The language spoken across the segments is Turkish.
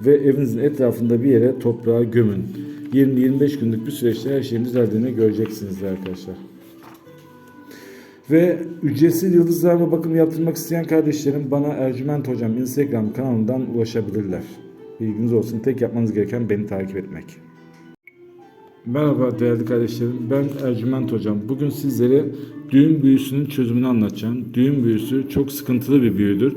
ve evinizin etrafında bir yere toprağa gömün. 20-25 günlük bir süreçte her şeyin düzeldiğini göreceksiniz arkadaşlar. Ve ücretsiz yıldızlarla bakım yaptırmak isteyen kardeşlerim bana Ercüment Hocam Instagram kanalından ulaşabilirler. Bilginiz olsun. Tek yapmanız gereken beni takip etmek. Merhaba değerli kardeşlerim. Ben Ercüment Hocam. Bugün sizlere düğün büyüsünün çözümünü anlatacağım. Düğün büyüsü çok sıkıntılı bir büyüdür.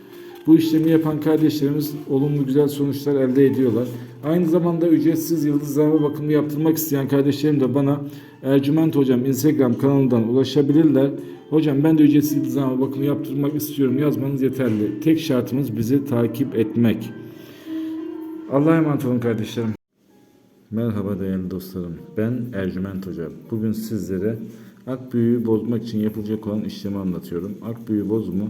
Bu işlemi yapan kardeşlerimiz olumlu güzel sonuçlar elde ediyorlar. Aynı zamanda ücretsiz yıldızlama bakımı yaptırmak isteyen kardeşlerim de bana Ercüment Hocam Instagram kanalından ulaşabilirler. Hocam ben de ücretsiz yıldızlama bakımı yaptırmak istiyorum yazmanız yeterli. Tek şartımız bizi takip etmek. Allah'a emanet olun kardeşlerim. Merhaba değerli dostlarım. Ben Ercüment Hoca. Bugün sizlere ak büyüğü bozmak için yapılacak olan işlemi anlatıyorum. Ak büyüğü bozumu